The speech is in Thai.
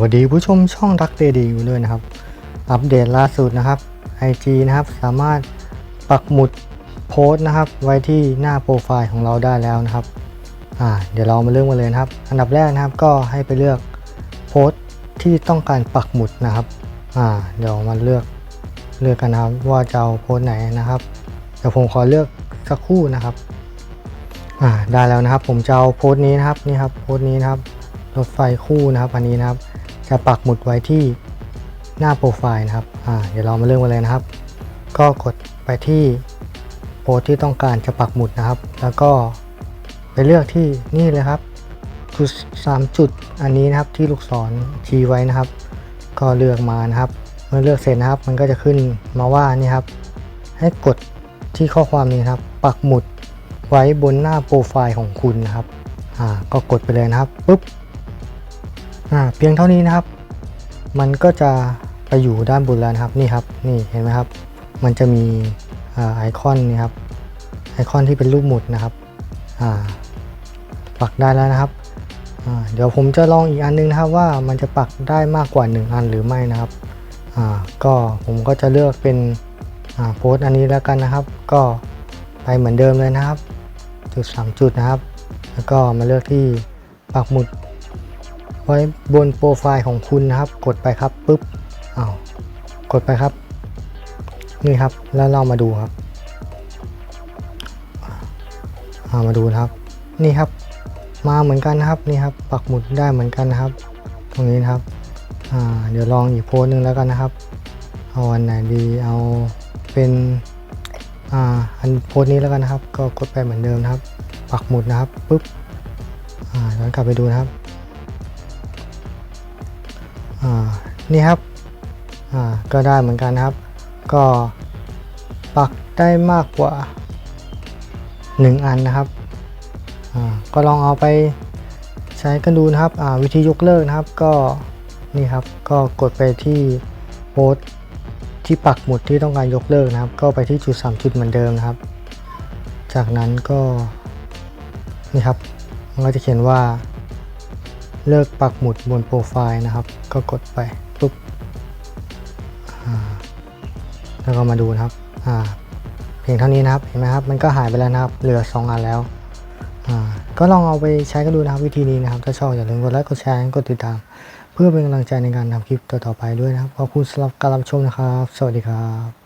วัสดีผู้ชมช่องรักเดดีอยู่ด้วยนะครับ อัปเดตล่าสุดนะครับ IG นะครับสามารถปักหมุดโพสต์นะครับ ไว้ที่หน้าโปรไฟล์ของเราได้แล้วนะครับอ่าเดี๋ยวเรามาเริ่มกันเลยนะครับ อันดับแรกนะครับก็ให้ไปเลือกโพสต์ที่ต้องการปักหมุดนะครับอ่าเดี๋ยวมาเลือกเลือกกันนะครับว่าจะเอาโพสต์ไหนนะครับเดี๋ยวผมขอเลือกสักคู่นะครับอ่าได้แล้วนะครับ ผมจะเอาโพสต์นี้นะครับนี่ครับโพสต์นี้นะครับรถไฟคู่นะครับอันนี้นะครับ จะปักหมุดไว้ที่หน้าโปรไฟล์นะครับอ่าเดี๋ยวเรามาเริ่มกันเลยนะครับ ก็กดไปที่โพสที่ต้องการจะปักหมุดนะครับ แล้วก็ไปเลือกที่นี่เลยครับจุดสามจุดอันนี้นะครับที่ลูกศรชี้ไว้นะครับ ก็เลือกมานะครับ เมื่อเลือกเสร็จนะครับ มันก็จะขึ้นมาว่านี่ครับ ให้กดที่ข้อความนี้นครับ ปักหมุดไว้บนหน้าโปรไฟล์ของคุณนะครับอ่าก็กดไปเลยนะครับปุ๊บ อ่าเพียงเท่านี้นะครับ มันก็จะไปอยู่ด้านบนแล้วนะครับนี่ครับนี่เห็นไหมครับ มันจะมีอไอคอนนี่ครับไอคอนที่เป็นรูปหมุดนะครับปักได้แล้วนะครับเดี๋ยวผมจะลองอีกอันนึงนะครับว่ามันจะปักได้มากกว่า 1 อันหรือไม่นะครับก็ผมก็จะเลือกเป็นโพสต์อันนี้แล้วกันนะครับ ก็ไปเหมือนเดิมเลยนะครับ จุด 3 จุดนะครับ แล้วก็มาเลือกที่ปักหมุด ไว้บนโปรไฟล์ของคุณนะครับ กดไปครับปุ๊บอ้าวกดไปครับ นี่ครับแล้วเรามาดูครับอามาดูนะครับ นี่ครับมาเหมือนกันนะครับนี่ครับ ปักหมุดได้เหมือนกันนะครับ ตรงนี้นะครับเดี๋ยวลองอีกโพสหนึ่งแล้วกันนะครับ เอาอันไหนดีเอาเป็นออันโพสนี้แล้วกันนะครับ ก็กดไปเหมือนเดิมนะครับ ปักหมุดนะครับปุ๊บย้อนกลับไปดูนะครับ นี่ครับก็ได้เหมือนกันครับ ก็ปักได้มากกว่า 1 อันนะครับก็ลองเอาไปใช้กันดูนะครับวิธียกเลิกนะครับก็นี่ครับก็กดไปที่โพสที่ปักหมุดที่ต้องการยกเลิกนะครับ ก็ไปที่จุด 3 จุดเหมือนเดิมนะครับ จากนั้นก็นี่ครับมันก็จะเขียนว่า เลิกปักหมุดบนโปรไฟล์นะครับ ก็กดไปปุ๊บแล้วก็มาดูนะครับเพียงเท่านี้นะครับเห็นไหมครับ มันก็หายไปแล้วนะครับ เหลือ 2 อันแล้วก็ลองเอาไปใช้กันดูนะครับวิธีนี้นะครับ ถ้าชอบอย่าลืมกดไลค์กดแชร์กดติดตาม เพื่อเป็นกำลังใจในการทำคลิปต่อๆไปด้วยนะครับขอบคุณสำหรับการรับชมนะครับ สวัสดีครับ